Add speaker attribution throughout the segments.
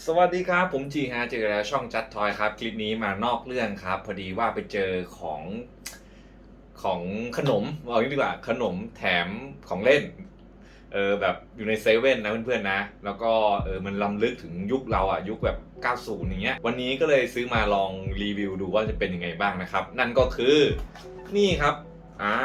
Speaker 1: สวัสดีครับ ผมจีฮะเจอแล้วช่องจัดทอยครับ คลิปนี้มานอกเรื่องครับ พอดีว่าไปเจอของของขนมเอางี้ดีกว่าขนมแถมของเล่นเออแบบอยู่ในเซเว่นนะเพื่อนๆนะ แล้วก็เออมันล้ำลึกถึงยุคเราอะยุคแบบ 90 อย่างเงี้ย วันนี้ก็เลยซื้อมาลองรีวิวดูว่าจะเป็นยังไงบ้างนะครับ นั่นก็คือนี่ครับ อ่า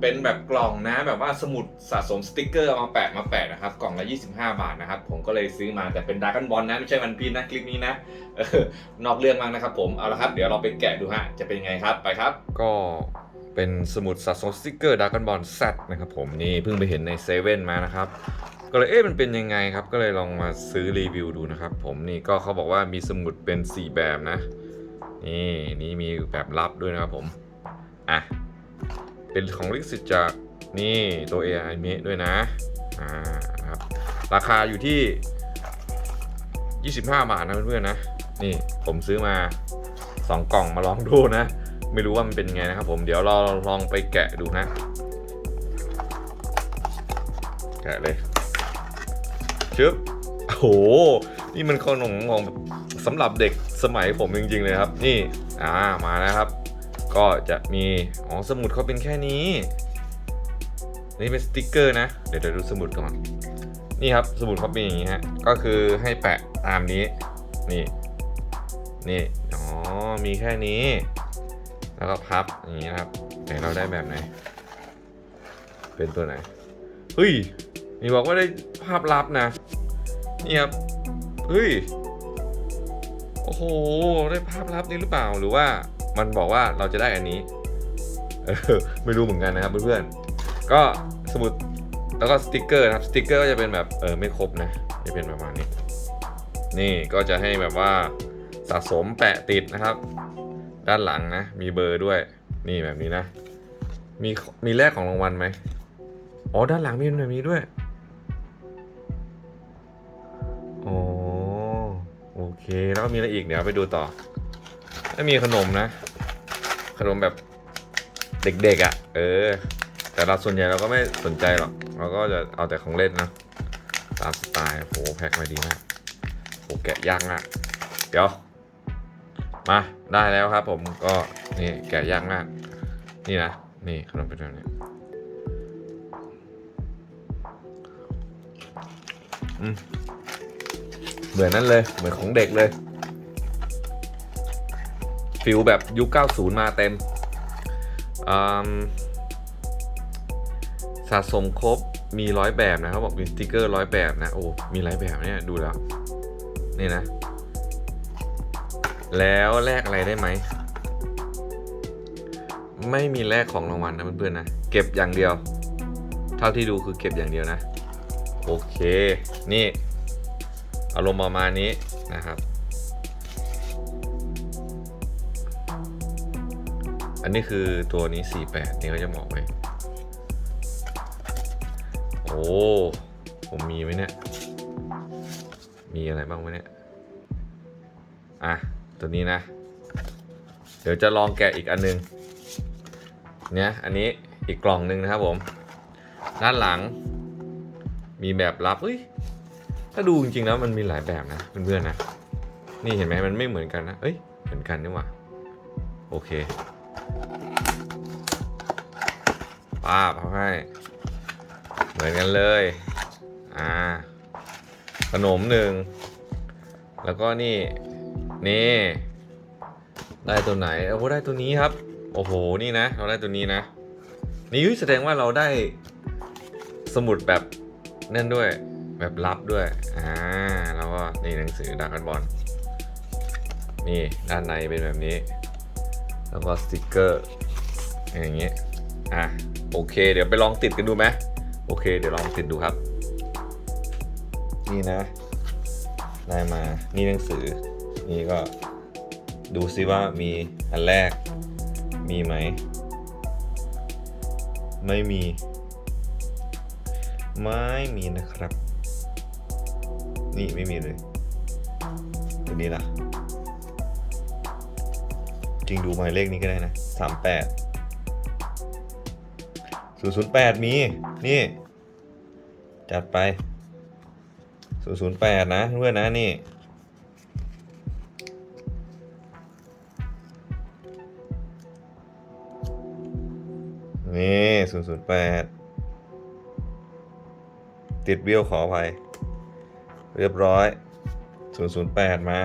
Speaker 1: เป็นแบบกล่องนะ แบบว่าสมุดสะสมสติกเกอร์มาแปะมาแปะนะครับ กล่องละ 25 บาทนะครับ ผมก็เลยซื้อมาแต่เป็นดาร์กันบอลนะ ไม่ใช่วันพีนนะคลิปนี้นะออนอกเรื่องมากนะครับผมเอาละครับเดี๋ยวเราไปแกะดูฮะจะเป็นยังไงครับไปครับ ก็เป็นสมุดสะสมสติกเกอร์ดาร์กันบอลแซนะครับผมนี่เพิ่งไปเห็นในเซเว่นมานะครับก็เลยเอ๊ะมันเป็นยังไงครับ ก็เลยลองมาซื้อรีวิวดูนะครับผมนี่ก็เขาบอกว่ามีสมุดเป็น 4 แบบนะ นี่นี่มีแบบลับด้วยนะครับผม อะ เป็นของลิขสิทธิ์จากนี่ตัว AI เมด้วยนะอ่าครับราคาอยู่ที่ 25 บาทนะเพื่อนๆนะ นี่ผมซื้อมา 2 กล่องมาลองดูนะ ไม่รู้ว่ามันเป็นยังไงนะครับผมเดี๋ยวเราลองไปแกะดูนะ แกะเลยชึบโอ้โห นี่มันขนมของสำหรับเด็กสมัยผมจริงๆเลยครับ นี่ อ่า มาแล้วครับ ก็จะมี อ๋อ สมุดเขาเป็นแค่นี้ นี่เป็นสติกเกอร์นะ เดี๋ยวเดี๋ยวดูสมุดก่อน นี่ครับ สมุดเขาเป็นอย่างนี้ฮะ ก็คือให้แปะตามนี้ นี่ นี่ อ๋อ มีแค่นี้ แล้วก็พับอย่างนี้นะครับไหนเราได้แบบไหน เป็นตัวไหน เฮ้ย นี่บอกว่าได้ภาพลับนะ นี่ครับ เฮ้ย โอ้โห ได้ภาพลับนี้หรือเปล่า หรือว่า มันบอกว่าเราจะได้อันนี้ไม่รู้เหมือนกันนะครับเพื่อนๆ ก็สมุดแล้วก็สติกเกอร์นะครับสติกเกอร์ก็จะเป็นแบบเออไม่ครบนะจะเป็นประมาณนี้ นี่ก็จะให้แบบว่าสะสมแปะติดนะครับ ด้านหลังนะมีเบอร์ด้วยนี่แบบนี้นะมีมีแลกของรางวัลไหมอ๋อด้านหลังมีแบบนี้ด้วยอ๋อโอเคแล้วก็มีอะไรอีกเดี๋ยวไปดูต่อ แล้วมีขนมนะ ขนมแบบเด็กๆอะ่ะ เออ แต่เราส่วนใหญ่เราก็ไม่สนใจหรอก เราก็จะเอาแต่ของเล่นนะตามสไตล์โหแพ็คมาดีมากโหแกะยากมากเดี๋ยว มาได้แล้วครับ ผมก็นี่แกะยากมาก นี่นะ นี่ขนมเป็นแบบนี้เหมือนนั่นเลย เหมือนของเด็กเลย ฟิลแบบยุค 90 มาเต็มสะสมครบมีร้อยแบบนะเขาบอกมีสติกเกอร์ร้อยแบบนะ โอ้มีหลายแบบเนี่ยดูแล้ว นี่นะ แล้วแลกอะไรได้ไหม ไม่มีแลกของรางวัลนะเพื่อนๆนะ เก็บอย่างเดียว เท่าที่ดูคือเก็บอย่างเดียวนะ โอเค นี่ อารมณ์ประมาณนี้นะครับ อันนี้คือตัวนี้ 48 นี่ก็จะเหมาะไหม โอ้ ผมมีไหมเนี่ย มีอะไรบ้างไหมเนี่ย อะ ตัวนี้นะ เดี๋ยวจะลองแกะอีกอันนึง เนี่ย อันนี้อีกกล่องหนึ่งนะครับผม ด้านหลัง มีแบบรับเฮ้ย ถ้าดูจริงๆแล้วมันมีหลายแบบนะเพื่อนๆนะ นี่เห็นไหมมันไม่เหมือนกันนะ เอ้ย เหมือนกันนี่หว่า โอเค ป้าบเอาให้ เหมือนกันเลย อ่า ขนมหนึ่ง แล้วก็นี่ นี่ ได้ตัวไหนโอ้โหได้ตัวนี้ครับ โอ้โห นี่นะ เราได้ตัวนี้นะ นี่แสดงว่าเราได้สมุดแบบนั่นด้วย แบบลับด้วย อ่า แล้วก็นี่หนังสือดักกันบอล นี่ด้านในเป็นแบบนี้ แล้วก็สติกเกอร์อย่างเงี้ยอะโอเค เดี๋ยวไปลองติดกันดูไหมโอเค เดี๋ยวลองติดดูครับ นี่นะได้มานี่หนังสือ นี่ก็ดูซิว่ามีอันแรกมีไหม ไม่มี ไม่มีนะครับ นี่ไม่มีเลยตัวนี้ล่ะ ริงดูหมายเลขนี้ก็ได้นะสามแปดศูนย์ศูนย์แปดมี นี่ จัดไปศูนย์ศูนย์แปดนะเพื่อนนะนี่นี่ศูนย์ศูนย์แปดติดเบี้ยวขอไปเรียบร้อยศูนย์ศูนย์แปดมา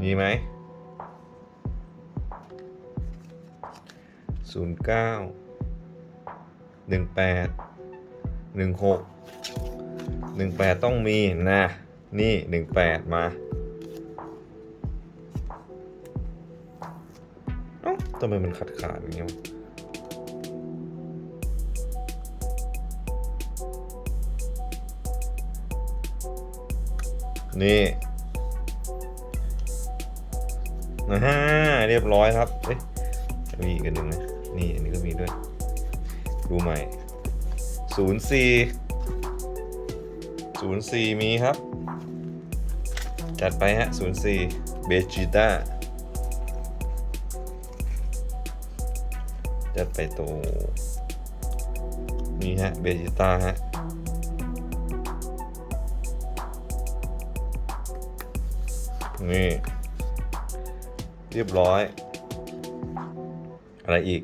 Speaker 1: มีไหม ศูนย์เก้าหนึ่งแปดหนึ่งหกหนึ่งแปดต้องมีนะ นี่หนึ่งแปดมาเอ้าทำไมมันขาดขาดอย่างเงี้ยนี่นะฮะเรียบร้อยครับ เอ้ยมีอีกอันหนึ่งนะ นี่อันนี้ก็มีด้วย ดูใหม่ศูนย์สี่ศูนย์สี่มีครับ จัดไปฮะศูนย์สี่เบจิต้า จัดไปตัวนี่ฮะ เบจิต้าฮะนี่ เรียบร้อย อะไรอีก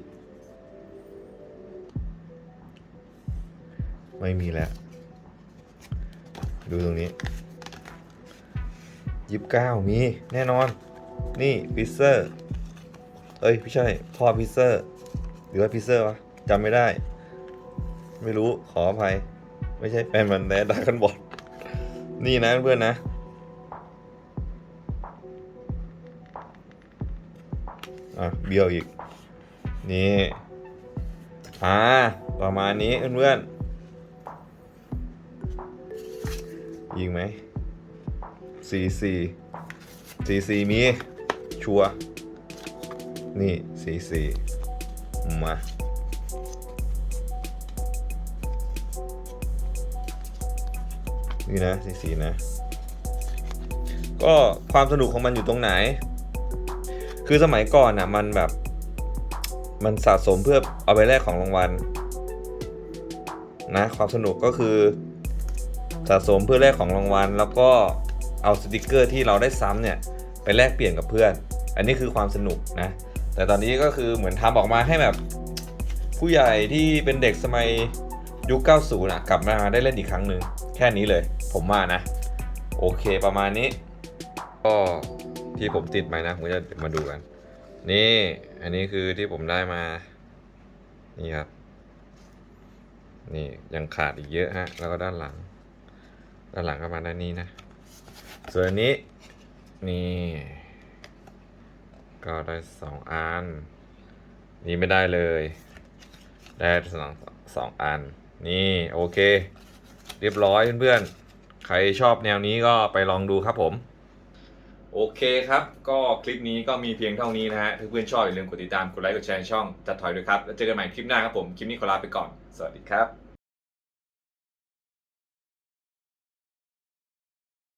Speaker 1: ไม่มีแล้ว ดูตรงนี้ยิบเก้ามีแน่นอน นี่พิเซอร์ เอ้ยไม่ใช่พ่อพิเซอร์ หรือว่าพิเซอร์วะจำไม่ได้ ไม่รู้ขออภัย ไม่ใช่แฟนมันแดดากันบอดนี่นะเพื่อนนะ อะ เบี้ยวอีก นี่ อ่า ประมาณนี้เพื่อนๆ ยิงไหมสี่สี่สี่สี่มี ชัว นี่สี่สี่มานี่นะสี่สี่นะ ก็ความสนุกของมันอยู่ตรงไหน คือสมัยก่อนอะมันแบบ มันสะสมเพื่อเอาไปแลกของรางวัลนะ ความสนุกก็คือ สะสมเพื่อแลกของรางวัล แล้วก็เอาสติกเกอร์ที่เราได้ซ้ำเนี่ยไปแลกเปลี่ยนกับเพื่อน อันนี้คือความสนุกนะ แต่ตอนนี้ก็คือเหมือนทำออกมาให้แบบ ผู้ใหญ่ที่เป็นเด็กสมัยยุค 90นะกลับมาได้เล่นอีกครั้งหนึ่งแค่นี้เลย ผมว่านะ โอเคประมาณนี้ ก็ที่ผมติดไหมนะผมจะมาดูกัน นี่ อันนี้คือที่ผมได้มา นี่ครับ นี่ยังขาดอีกเยอะฮะ แล้วก็ด้านหลัง ด้านหลังก็มาด้านนี้นะ ส่วนอันนี้ นี่ ก็ได้สองอัน นี่ไม่ได้เลย ได้สองสองอัน นี่ โอเค เรียบร้อยเพื่อนๆ ใครชอบแนวนี้ก็ไปลองดูครับผมโอเคครับ ก็คลิปนี้ก็มีเพียงเท่านี้นะฮะ ถ้าเพื่อนชอบอย่าลืมกดติดตาม กดไลค์ กดแชร์ช่องจัดถอยด้วยครับ แล้วเจอกันใหม่คลิปหน้าครับผม คลิปนี้ขอลาไปก่อน สวัสดีครับ